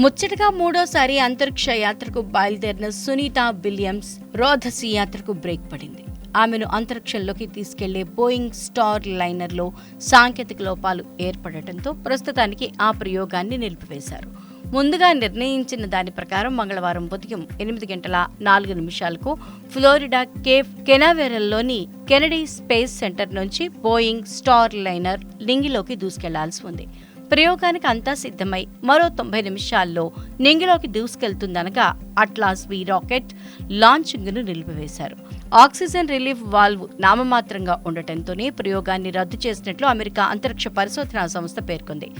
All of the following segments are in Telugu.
ముచ్చటగా మూడోసారి అంతరిక్ష యాత్రకు బయలుదేరిన సునీత విలియమ్స్ రోధసి యాత్రకు బ్రేక్ పడింది. ఆమెను అంతరిక్షంలోకి తీసుకెళ్ళే బోయింగ్ స్టార్ లైనర్లో సాంకేతిక లోపాలు ఏర్పడటంతో ప్రస్తుతానికి ఆ ప్రయోగాన్ని నిలిపివేశారు. ముందుగా నిర్ణయించిన దాని ప్రకారం మంగళవారం ఉదయం ఎనిమిది గంటల నాలుగు నిమిషాలకు ఫ్లోరిడా కేఫ్ కెనావెరల్లోని కెనడీ స్పేస్ సెంటర్ నుంచి బోయింగ్ స్టార్ లైనర్ లింగిలోకి దూసుకెళ్ళాల్సి ఉంది. ప్రయోగానికి అంతా సిద్ధమై మరో తొంభై నిమిషాల్లో నింగిలోకి దూసుకెళ్తుందనగా అట్లాస్ వి రాకెట్ లాంచింగ్ను నిలిపివేశారు. ఆక్సిజన్ రిలీఫ్ వాల్వ్ నామమాత్రంగా ఉండటంతోనే ప్రయోగాన్ని రద్దు చేసినట్లు అమెరికా అంతరిక్ష పరిశోధనా సంస్థ పేర్కొంది.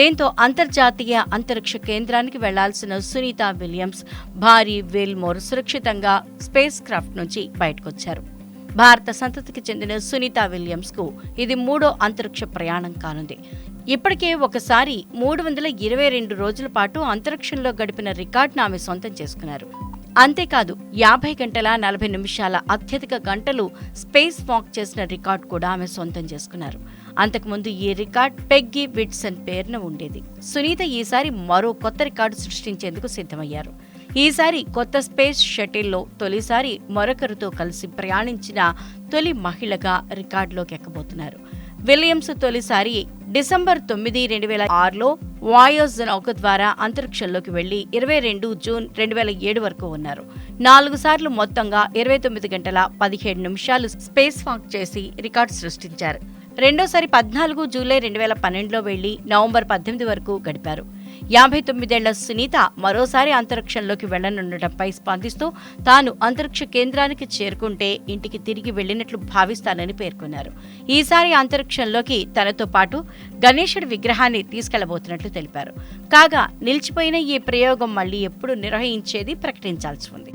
దీంతో అంతర్జాతీయ అంతరిక్ష కేంద్రానికి వెళ్ళాల్సిన సునీత విలియమ్స్ భారీ వేల్మోర్ సురక్షితంగా స్పేస్ క్రాఫ్ట్ నుంచి బయటకొచ్చారు. భారత సంతతికి చెందిన సునీత విలియమ్స్కు ఇది మూడో అంతరిక్ష ప్రయాణం కానుంది. ఇప్పటికే ఒకసారి మూడు వందల ఇరవై రెండు రోజుల పాటు అంతరిక్షంలో గడిపిన రికార్డును ఆమె సొంతం చేసుకున్నారు. అంతేకాదు యాభై గంటల నలభై నిమిషాల అత్యధిక గంటలు స్పేస్ వాక్ చేసిన రికార్డు కూడా ఆమె సొంతం చేసుకున్నారు. అంతకుముందు ఈ రికార్డ్ పెగ్గి విట్సన్ పేరున ఉండేది. సునీత ఈసారి మరో కొత్త రికార్డు సృష్టించేందుకు సిద్ధమయ్యారు. ఈసారి కొత్త స్పేస్ షటిల్లో తొలిసారి మరొకరితో కలిసి ప్రయాణించిన తొలి మహిళగా రికార్డులోకి ఎక్కబోతున్నారు. విలియమ్స్ తొలిసారి డిసెంబర్ తొమ్మిది రెండు వేల ఆరులో వాయోస్ నౌక ద్వారా అంతరిక్షంలోకి వెళ్ళి ఇరవై రెండు జూన్ రెండు వేల ఏడు వరకు ఉన్నారు. నాలుగు సార్లు మొత్తంగా ఇరవై తొమ్మిది గంటల పదిహేడు నిమిషాలు స్పేస్ వాక్ చేసి రికార్డు సృష్టించారు. రెండోసారి పద్నాలుగు జూలై రెండు వేల పన్నెండులో వెళ్ళి నవంబర్ పద్దెనిమిది వరకు గడిపారు. యాభై తొమ్మిదేళ్ళ సునీత మరోసారి అంతరిక్షంలోకి వెళ్ళనుండటంపై స్పందిస్తూ తాను అంతరిక్ష కేంద్రానికి చేరుకుంటే ఇంటికి తిరిగి వెళ్ళినట్లు భావిస్తానని పేర్కొన్నారు. ఈసారి అంతరిక్షంలోకి తనతో పాటు గణేశుడి విగ్రహాన్ని తీసుకెళ్ళబోతున్నట్లు తెలిపారు. కాగా నిలిచిపోయిన ఈ ప్రయోగం మళ్ళీ ఎప్పుడు నిర్వహించేది ప్రకటించాల్సి ఉంది.